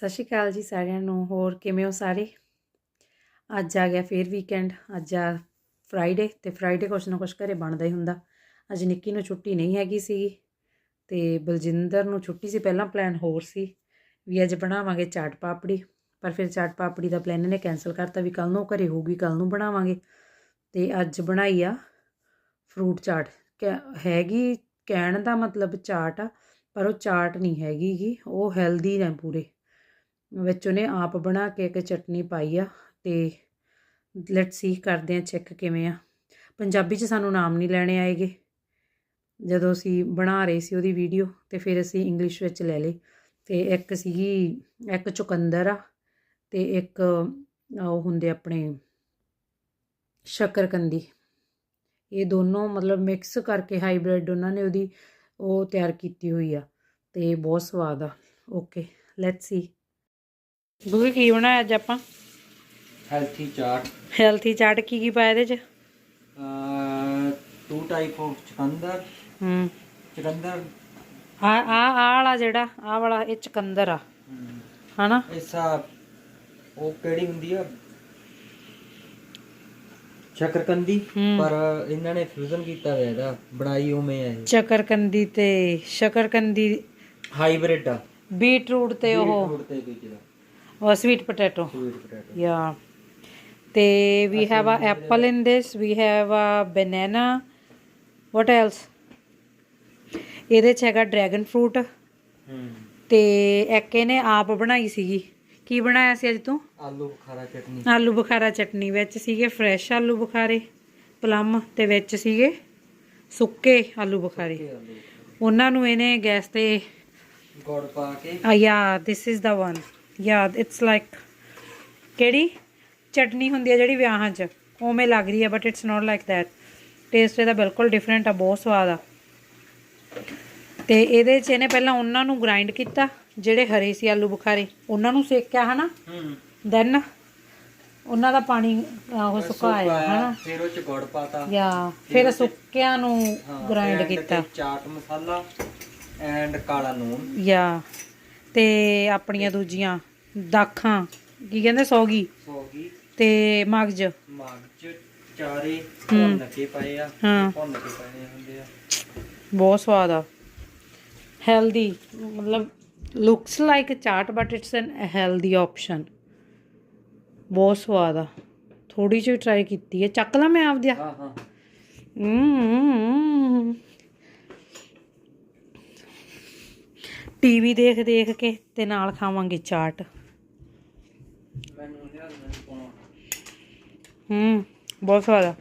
ਸਤਿ ਸ਼੍ਰੀ ਅਕਾਲ ਜੀ ਸਾਰਿਆਂ ਨੂੰ, ਹੋਰ ਕਿਵੇਂ ਹੋ ਸਾਰੇ? ਅੱਜ ਆ ਗਿਆ ਫੇਰ ਵੀਕਐਂਡ ਅੱਜ ਆ ਫਰਾਈਡੇ ਤੇ ਫਰਾਈਡੇ ਕੁਛ ਨਾ ਕੁਛ ਘਰੇ ਬਣਦਾ ਹੀ ਹੁੰਦਾ। ਅੱਜ ਨਿੱਕੀ ਨੂੰ ਛੁੱਟੀ ਨਹੀਂ ਹੈਗੀ ਸੀ ਤੇ ਬਲਜਿੰਦਰ ਨੂੰ ਛੁੱਟੀ ਸੀ, ਪਹਿਲਾਂ ਪਲਾਨ ਹੋਰ ਸੀ ਵੀ ਅੱਜ ਬਣਾਵਾਂਗੇ ਚਾਟ ਪਾਪੜੀ, ਪਰ ਫਿਰ ਚਾਟ ਪਾਪੜੀ ਦਾ ਪਲਾਨ ਇਹਨੇ ਕੈਨਸਲ ਕਰਤਾ ਵੀ ਕੱਲ ਨੂੰ ਘਰੇ ਹੋਊਗੀ ਕੱਲ ਨੂੰ ਬਣਾਵਾਂਗੇ। ਤੇ ਅੱਜ ਬਣਾਈ ਆ ਫਰੂਟ ਚਾਟ। ਕਹਿ- ਹੈਗੀ ਕਹਿਣ ਦਾ ਮਤਲਬ ਚਾਟ ਆ, ਪਰ ਉਹ ਚਾਟ ਨਹੀਂ ਹੈਗੀ ਉਹ ਹੈਲਦੀ ਨੇ ਪੂਰੇ। ਵਿੱਚ ਉਹਨੇ ਆਪ ਬਣਾ ਕੇ ਇੱਕ ਚਟਨੀ ਪਾਈ ਆ ਤੇ ਲੈਟਸ ਸੀ ਕਰਦੇ ਆ ਚੈੱਕ ਕਿਵੇਂ ਆ। ਪੰਜਾਬੀ 'ਚ ਸਾਨੂੰ ਨਾਮ ਨਹੀਂ ਲੈਣੇ ਆਏਗੇ। ਜਦੋਂ ਅਸੀਂ ਬਣਾ ਰਹੇ ਸੀ ਉਹਦੀ ਵੀਡੀਓ ਤੇ ਫਿਰ ਅਸੀਂ ਇੰਗਲਿਸ਼ ਵਿੱਚ ਲੈ ਲਈ ਤੇ ਇੱਕ ਸੀਗੀ, ਇੱਕ ਚੁਕੰਦਰ ਆ ਤੇ ਇੱਕ ਉਹ ਹੁੰਦੇ ਆਪਣੇ ਸ਼ੱਕਰਕੰਦੀ। ਇਹ ਦੋਨੋਂ ਮਤਲਬ ਮਿਕਸ ਕਰਕੇ ਹਾਈਬ੍ਰਿਡ ਉਹਨਾਂ ਨੇ ਉਹਦੀ ਉਹ ਤਿਆਰ ਕੀਤੀ ਹੋਈ ਆ ਤੇ ਬਹੁਤ ਸਵਾਦ ਆ। ਓਕੇ ਲੈਟਸ ਸੀ ਬੁਗੇ ਕੀ ਬਣਾਇਆ ਅੱਜ ਆਪਾਂ? Healthy chart ਹੈਲਥੀ ਚਾਟ ਕੀ ਕੀ ਪਾਇਆ ਇਹਦੇ ਚ? two type of ਚਕੰਦਰ। ਹੂੰ। ਚਕੰਦਰ। ਆ ਆ ਆ ਵਾਲਾ ਜਿਹੜਾ ਆ ਵਾਲਾ ਇਹ ਚਕੰਦਰ ਆ। ਹਨਾ? ਐਸਾ ਉਹ ਕਿਹੜੀ ਹੁੰਦੀ ਆ? ਸ਼ਕਰਕੰਦੀ। ਪਰ ਇਹਨਾਂ ਨੇ ਫਿਊਜ਼ਨ ਕੀਤਾ ਹੋਇਆ ਇਹਦਾ। ਬਣਾਈ ਉਵੇਂ ਆ ਇਹ। ਚਕਰਕੰਦੀ ਤੇ ਸ਼ਕਰਕੰਦੀ ਹਾਈਬ੍ਰਿਡ ਆ। ਬੀਟਰੂਟ ਤੇ ਉਹ। ਫਰੂਟ ਤੇ ਦੂਜਾ। ਉਹ sweet potato sweet potato Yeah. ਤੇ we have a apple in this. We have a banana. What else? ਇਹਦੇ ਚ ਹੈਗਾ ਡਰੈਗਨ ਫਰੂਟ ਤੇ ਇੱਕ ਇਹਨੇ ਆਪ ਬਣਾਈ ਸੀਗੀ। ਕੀ ਬਣਾਇਆ ਸੀ ਅੱਜ ਤੂੰ? ਆਲੂ ਬੁਖਾਰਾ ਚਟਨੀ। ਆਲੂ ਬੁਖਾਰਾ ਚਟਨੀ ਵਿੱਚ ਸੀਗੇ ਫਰੈਸ਼ ਆਲੂ ਬੁਖਾਰੇ ਪਲਮ ਤੇ ਵਿੱਚ ਸੀਗੇ ਸੁੱਕੇ ਆਲੂ ਬੁਖਾਰੇ। ਉਹਨਾਂ ਨੂੰ ਇਹਨੇ ਗੈਸ ਤੇ ਗੁੜ ਪਾ ਕੇ। Ya this is the one ya it's like ਕਿਹੜੀ? ਚਟਨੀ ਹੁੰਦੀ ਹੈ ਜਿਹੜੀ ਵਿਆਹਾਂ 'ਚ। ਉਵੇਂ ਲੱਗ ਰਹੀ ਹੈ but it's not like that taste ਇਹਦਾ ਬਿਲਕੁਲ ਡਿਫਰੈਂਟ ਆ ਬਹੁਤ ਸਵਾਦ ਆ। ਤੇ ਇਹਦੇ 'ਚ ਇਹਨੇ ਪਹਿਲਾਂ ਉਹਨਾਂ ਨੂੰ ਗ੍ਰਾਈਂਡ ਕੀਤਾ ਜਿਹੜੇ ਹਰੇ ਸੀ ਆਲੂ ਬੁਖਾਰੇ। ਉਹਨਾਂ ਨੂੰ ਸੇਕਿਆ ਹਨਾ? ਹੂੰ। ਦੈਨ ਉਹਨਾਂ ਦਾ ਪਾਣੀ ਉਹ ਸੁਕਾਇਆ ਹਨਾ? ਫਿਰ ਉਹ ਚ ਗੁੜ ਪਾਤਾ ਯਾ ਫਿਰ ਸੁੱਕਿਆਂ ਨੂੰ ਗ੍ਰਾਈਂਡ ਕੀਤਾ। ਚਾਟ ਮਸਾਲਾ ਐਂਡ ਕਾਲਾ ਨੂਨ ਯਾ ਤੇ ਆਪਣੀਆਂ ਦੂਜੀਆਂ ਦਾਖਾਂ ਕੀ ਕਹਿੰਦੇ ਸੌਗੀ। ਸੋਗੀ। ਤੇ ਮਗਜ। ਮਗਜ ਚਾਰੇ ਭੁੰਨ ਕੇ ਪਏ ਆ। ਹਾਂ। ਭੁੰਨ ਕੇ ਪਏ ਹੁੰਦੇ ਆ। ਬਹੁਤ ਸਵਾਦ ਆ। ਹੈਲਦੀ ਮਤਲਬ looks like chaat but it's an healthy option ਬਹੁਤ ਸਵਾਦ ਆ। ਥੋੜੀ ਜਿਹੀ ਟਰਾਈ ਕੀਤੀ ਹੈ ਚੱਕ ਲਾ ਮੈਂ ਆਪਦਿਆ ਹਾਂ ਹਾਂ। ਟੀਵੀ ਦੇਖ ਦੇਖ ਕੇ ਤੇ ਨਾਲ ਖਾਵਾਂਗੇ ਚਾਟ। ਮੈਨੂੰ ਨਹੀਂ ਮੈਨੂੰ ਪਾਉਣਾ ਹੂੰ ਬਹੁਤ ਸਵਾਦ ਆ